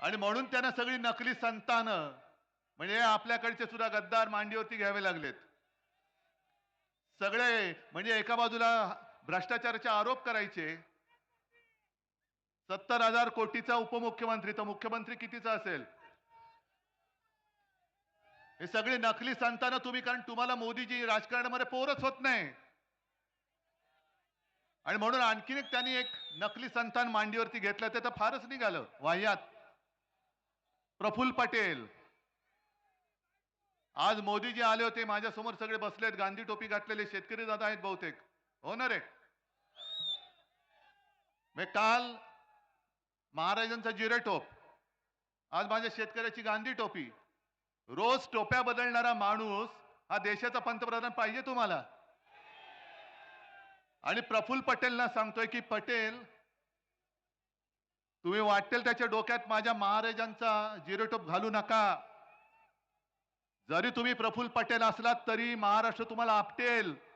आणि म्हणून त्यांना सगळी नकली संतानं म्हणजे आपल्याकडचे सुद्धा गद्दार मांडीवरती घ्यावे लागलेत. सगळे म्हणजे एका बाजूला भ्रष्टाचाराचे आरोप करायचे. सत्तर हजार कोटीचा उपमुख्यमंत्री तर मुख्यमंत्री कितीचा असेल? हे सगळे नकली संतानं तुम्ही कारण तुम्हाला मोदीजी राजकारणामध्ये पोरच होत नाही. आणि म्हणून आणखीन एक त्यांनी एक नकली संतान मांडीवरती घेतलं ते तर फारच निघालं वाह्यात. प्रफुल्ल पटेल. आज मोदीजी आले होते माझ्यासमोर सगळे बसलेत गांधी टोपी घातलेले शेतकरी दादा आहेत बहुतेक. हो ना रे? मी काल महाराजांचा जिरे टोप आज माझ्या शेतकऱ्याची गांधी टोपी रोज टोप्या बदलणारा माणूस हा देशाचा पंतप्रधान पाहिजे तुम्हाला. आणि प्रफुल्ल पटेलना सांगतोय की पटेल तुम्ही वाटेल त्याच्या डोक्यात माझ्या महाराजांचा जिरोटोप घालू नका. जरी तुम्ही प्रफुल्ल पटेल असलात तरी महाराष्ट्र तुम्हाला आपटेल.